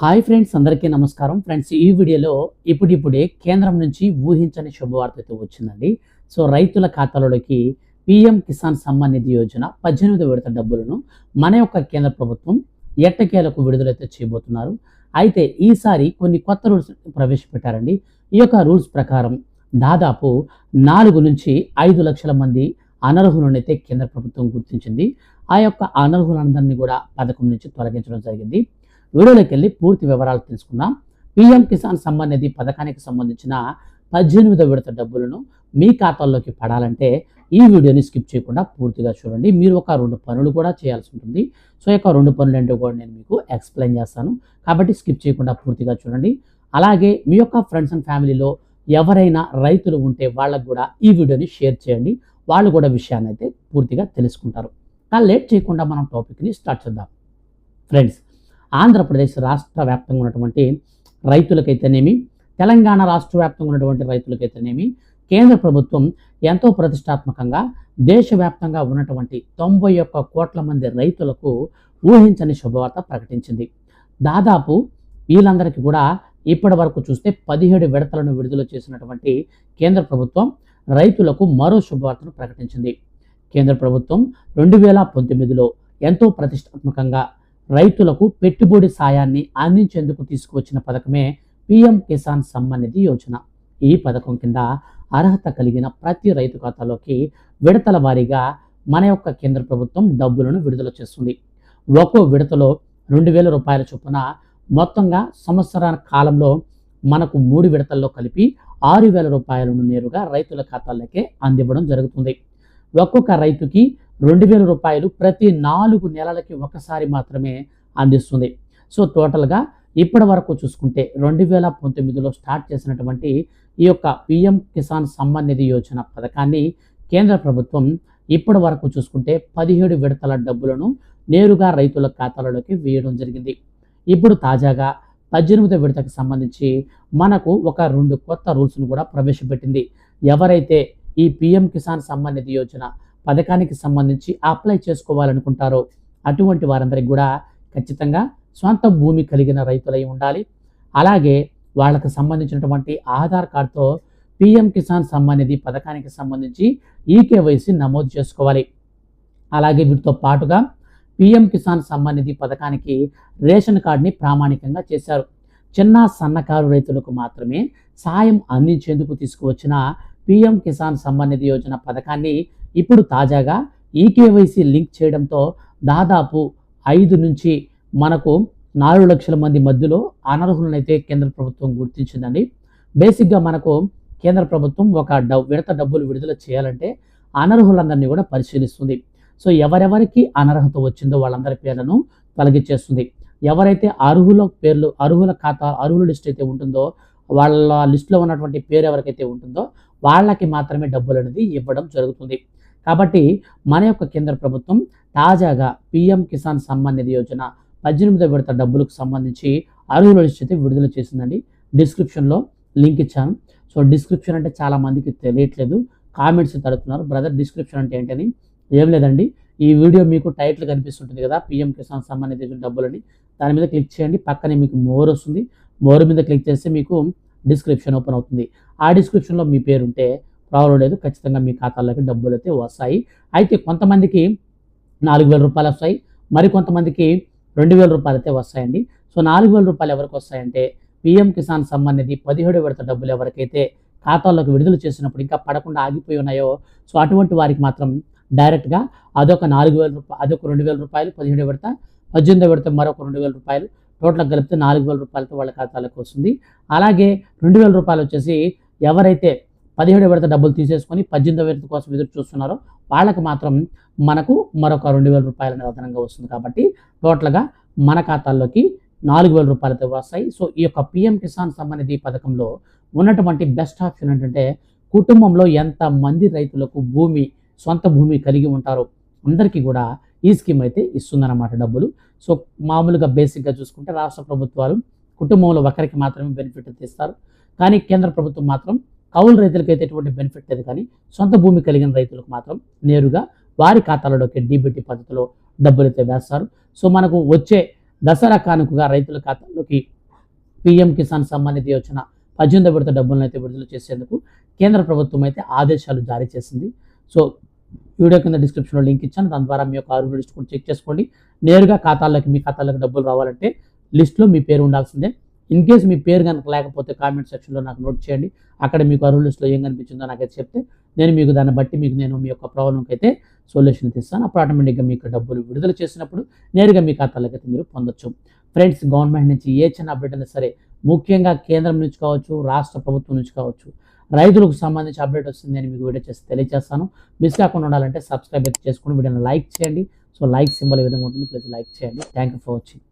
Hi friends అందరికీ నమస్కారం. Friends ఈ వీడియోలో ఇప్పుడిప్పుడే కేంద్రం నుంచి ఊహించని శుభవార్త అయితే వచ్చిందండి. సో రైతుల ఖాతాలోకి పిఎం కిసాన్ సమ్మాన్ నిధి యోజన పద్దెనిమిది విడత డబ్బులను మన యొక్క కేంద్ర ప్రభుత్వం ఎట్టకేలకు విడుదలైతే చేయబోతున్నారు. అయితే ఈసారి కొన్ని కొత్త రూల్స్ ప్రవేశపెట్టారండి. ఈ యొక్క రూల్స్ ప్రకారం దాదాపు నాలుగు నుంచి ఐదు లక్షల మంది అనర్హులను అయితే కేంద్ర ప్రభుత్వం గుర్తించింది. ఆ యొక్క అనర్హులందరినీ కూడా పథకం నుంచి తొలగించడం జరిగింది. వీడియోలోకి వెళ్ళి పూర్తి వివరాలు తెలుసుకుందాం. పిఎం కిసాన్ సమ్మాన్ నిధి పథకానికి సంబంధించిన పద్దెనిమిదో విడత డబ్బులను మీ ఖాతాల్లోకి పడాలంటే ఈ వీడియోని స్కిప్ చేయకుండా పూర్తిగా చూడండి. మీరు ఒక రెండు పనులు కూడా చేయాల్సి ఉంటుంది. సో ఈ యొక్క రెండు పనులు ఏంటో కూడా నేను మీకు ఎక్స్ప్లెయిన్ చేస్తాను. కాబట్టి స్కిప్ చేయకుండా పూర్తిగా చూడండి. అలాగే మీ యొక్క ఫ్రెండ్స్ అండ్ ఫ్యామిలీలో ఎవరైనా రైతులు ఉంటే వాళ్ళకు కూడా ఈ వీడియోని షేర్ చేయండి. వాళ్ళు కూడా విషయాన్ని అయితే పూర్తిగా తెలుసుకుంటారు. కానీ లేట్ చేయకుండా మనం టాపిక్ని స్టార్ట్ చేద్దాం. ఫ్రెండ్స్ ఆంధ్రప్రదేశ్ రాష్ట్ర వ్యాప్తంగా ఉన్నటువంటి రైతులకైతేనేమి తెలంగాణ రాష్ట్ర వ్యాప్తంగా ఉన్నటువంటి రైతులకైతేనేమి కేంద్ర ప్రభుత్వం ఎంతో ప్రతిష్టాత్మకంగా దేశవ్యాప్తంగా ఉన్నటువంటి తొంభై ఒక్క కోట్ల మంది రైతులకు ఊహించని శుభవార్త ప్రకటించింది. దాదాపు వీళ్ళందరికీ కూడా ఇప్పటి వరకు చూస్తే పదిహేడు విడతలను విడుదల చేసినటువంటి కేంద్ర ప్రభుత్వం రైతులకు మరో శుభవార్తను ప్రకటించింది. కేంద్ర ప్రభుత్వం రెండు వేల పంతొమ్మిదిలో ఎంతో ప్రతిష్టాత్మకంగా రైతులకు పెట్టుబడి సాయాన్ని అందించేందుకు తీసుకువచ్చిన పథకమే పిఎం కిసాన్ సమ్మాన్ నిధి యోజన. ఈ పథకం కింద అర్హత కలిగిన ప్రతి రైతు ఖాతాలోకి విడతల వారీగా మన యొక్క కేంద్ర ప్రభుత్వం డబ్బులను విడుదల చేస్తుంది. ఒక్కో విడతలో రెండు వేల రూపాయల చొప్పున మొత్తంగా సంవత్సరాల కాలంలో మనకు మూడు విడతల్లో కలిపి ఆరు వేల రూపాయలను నేరుగా రైతుల ఖాతాలకే అందివ్వడం జరుగుతుంది. ఒక్కొక్క రైతుకి రెండు వేల రూపాయలు ప్రతి నాలుగు నెలలకి ఒకసారి మాత్రమే అందిస్తుంది. సో టోటల్గా ఇప్పటి వరకు చూసుకుంటే రెండు వేల పంతొమ్మిదిలో స్టార్ట్ చేసినటువంటి ఈ యొక్క పిఎం కిసాన్ సమ్మాన్ నిధి యోజన పథకాన్ని కేంద్ర ప్రభుత్వం ఇప్పటి వరకు చూసుకుంటే పదిహేడు విడతల డబ్బులను నేరుగా రైతుల ఖాతాలలోకి వేయడం జరిగింది. ఇప్పుడు తాజాగా పద్దెనిమిదో విడతకు సంబంధించి మనకు ఒక రెండు కొత్త రూల్స్ను కూడా ప్రవేశపెట్టింది. ఎవరైతే ఈ పిఎం కిసాన్ సమ్మాన్ నిధి యోజన పథకానికి సంబంధించి అప్లై చేసుకోవాలనుకుంటారో అటువంటి వారందరికీ కూడా ఖచ్చితంగా సొంత భూమి కలిగిన రైతులై ఉండాలి. అలాగే వాళ్ళకు సంబంధించినటువంటి ఆధార్ కార్డుతో పిఎం కిసాన్ సమ్మాన్ నిధి పథకానికి సంబంధించి ఈకేవైసీ నమోదు చేసుకోవాలి. అలాగే వీటితో పాటుగా పిఎం కిసాన్ సమ్మాన్ నిధి పథకానికి రేషన్ కార్డుని ప్రామాణికంగా చేశారు. చిన్న సన్నకారు రైతులకు మాత్రమే సాయం అందించేందుకు తీసుకువచ్చిన పిఎం కిసాన్ సమ్మాన్ నిధి యోజన పథకాన్ని ఇప్పుడు తాజాగా ఈకేవైసీ లింక్ చేయడంతో దాదాపు ఐదు నుంచి మనకు నాలుగు లక్షల మంది మధ్యలో అనర్హులనైతే కేంద్ర ప్రభుత్వం గుర్తించిందండి. బేసిక్గా మనకు కేంద్ర ప్రభుత్వం ఒక డబ్ విడత డబ్బులు విడుదల చేయాలంటే అనర్హులందరినీ కూడా పరిశీలిస్తుంది. సో ఎవరెవరికి అనర్హత వచ్చిందో వాళ్ళందరి పేర్లను తొలగించేస్తుంది ఎవరైతే అర్హుల పేర్లు అర్హుల ఖాతా అర్హుల లిస్ట్ అయితే ఉంటుందో వాళ్ళ లిస్టులో ఉన్నటువంటి పేరు ఎవరికైతే ఉంటుందో వాళ్ళకి మాత్రమే డబ్బులు అనేది ఇవ్వడం జరుగుతుంది. కాబట్టి మన యొక్క కేంద్ర ప్రభుత్వం తాజాగా పిఎం కిసాన్ సమ్మాన్ నిధి యోజన పద్దెనిమిదో విడత డబ్బులకు సంబంధించి అర్హుల లిస్ట్ విడుదల చేసిందండి. డిస్క్రిప్షన్లో లింక్ ఇచ్చాను. సో డిస్క్రిప్షన్ అంటే చాలా మందికి తెలియట్లేదు. కామెంట్స్ తడుతున్నారు. బ్రదర్ డిస్క్రిప్షన్ అంటే ఏంటని? ఏం లేదండి. ఈ వీడియో మీకు టైటిల్ కనిపిస్తుంటుంది కదా పిఎం కిసాన్ సమ్మాన్ నిధి యోజన డబ్బులని. దాని మీద క్లిక్ చేయండి. పక్కనే మీకు మోర్ వస్తుంది. మోర్ మీద క్లిక్ చేస్తే మీకు డిస్క్రిప్షన్ ఓపెన్ అవుతుంది. ఆ డిస్క్రిప్షన్లో మీ పేరు ఉంటే ప్రాబ్లం లేదు ఖచ్చితంగా మీ ఖాతాలోకి డబ్బులు అయితే వస్తాయి. అయితే కొంతమందికి నాలుగు వేల రూపాయలు వస్తాయి మరి కొంతమందికి రెండు వేల రూపాయలు అయితే వస్తాయండి. సో నాలుగు వేల రూపాయలు ఎవరికి వస్తాయంటే పిఎం కిసాన్ సంబంధించి పదిహేడు విడత డబ్బులు ఎవరికైతే ఖాతాల్లోకి విడుదల చేసినప్పుడు ఇంకా పడకుండా ఆగిపోయి ఉన్నాయో సో అటువంటి వారికి మాత్రం డైరెక్ట్గా అదొక నాలుగు వేల రూపాయలు అదొక రెండు వేల రూపాయలు పదిహేడు విడత పద్దెనిమిది విడత మరొక రెండు వేల రూపాయలు టోటల్ కలిపితే నాలుగు వేల రూపాయలతో వాళ్ళ ఖాతాలకు వస్తుంది. అలాగే రెండు వేల రూపాయలు వచ్చేసి ఎవరైతే పదిహేడు విడత డబ్బులు తీసేసుకొని పద్దెనిమిదో విడత కోసం ఎదురు చూస్తున్నారో వాళ్ళకి మాత్రం మనకు మరొక రెండు వేల రూపాయలు అనేది అదనంగా వస్తుంది. కాబట్టి టోటల్గా మన ఖాతాల్లోకి నాలుగు వేల రూపాయలతో వస్తాయి. సో ఈ యొక్క పిఎం కిసాన్ సమ్మాన్ పథకంలో ఉన్నటువంటి బెస్ట్ ఆప్షన్ ఏంటంటే కుటుంబంలో ఎంత మంది రైతులకు భూమి సొంత భూమి కలిగి ఉంటారో అందరికీ కూడా ఈ స్కీమ్ అయితే ఇస్తుందన్నమాట డబ్బులు. సో మామూలుగా బేసిక్గా చూసుకుంటే రాష్ట్ర ప్రభుత్వాలు కుటుంబంలో ఒకరికి మాత్రమే బెనిఫిట్ తీస్తారు. కానీ కేంద్ర ప్రభుత్వం మాత్రం కౌలు రైతులకు అయితే ఎటువంటి బెనిఫిట్ లేదు. కానీ సొంత భూమి కలిగిన రైతులకు మాత్రం నేరుగా వారి ఖాతాలలోకి డీబీటీ పద్ధతిలో డబ్బులు అయితే వేస్తారు. సో మనకు వచ్చే దసరా కానుకగా రైతుల ఖాతాలోకి పీఎం కిసాన్ సంబంధిత యోజన పద్దెనిమిది విడత డబ్బులను అయితే విడుదల చేసేందుకు కేంద్ర ప్రభుత్వం అయితే ఆదేశాలు జారీ చేసింది. సో వీడియో కింద డిస్క్రిప్షన్లో లింక్ ఇచ్చాను. దాని ద్వారా మీ యొక్క ఆరు లిస్ట్ కూడా చెక్ చేసుకోండి. నేరుగా ఖాతాల్లోకి మీ ఖాతాలకు డబ్బులు రావాలంటే లిస్ట్లో మీ పేరు ఉండాల్సిందే. ఇన్ కేస్ మీ పేరు కనుక లేకపోతే కామెంట్ సెక్షన్లో నాకు నోట్ చేయండి. అక్కడ మీకు అరువు లిస్ట్లో ఏం కనిపించిందో నాకైతే చెప్తే నేను మీకు దాన్ని బట్టి మీకు నేను మీ యొక్క ప్రాబ్లంకి అయితే సొల్యూషన్ తీస్తాను. అప్పుడు ఆటోమేటిక్గా మీకు డబ్బులు విడుదల చేసినప్పుడు నేరుగా మీ ఖాతాలకు అయితే మీరు పొందొచ్చు. ఫ్రెండ్స్ గవర్నమెంట్ నుంచి ఏ చిన్న అప్డేట్ అయినా సరే ముఖ్యంగా కేంద్రం నుంచి కావచ్చు రాష్ట్ర ప్రభుత్వం నుంచి కావచ్చు రైతులకు సంబంధించి అప్డేట్ వస్తుంది నేను మీకు వీడియో చేసి తెలియజేస్తాను. మిస్ కాకుండా ఉండాలంటే సబ్స్క్రైబ్ అయితే చేసుకుని వీడియోని లైక్ చేయండి. సో లైక్ సింబల్ ఏ విధంగా ఉంటుంది ప్లీజ్ లైక్ చేయండి. Thank you for watching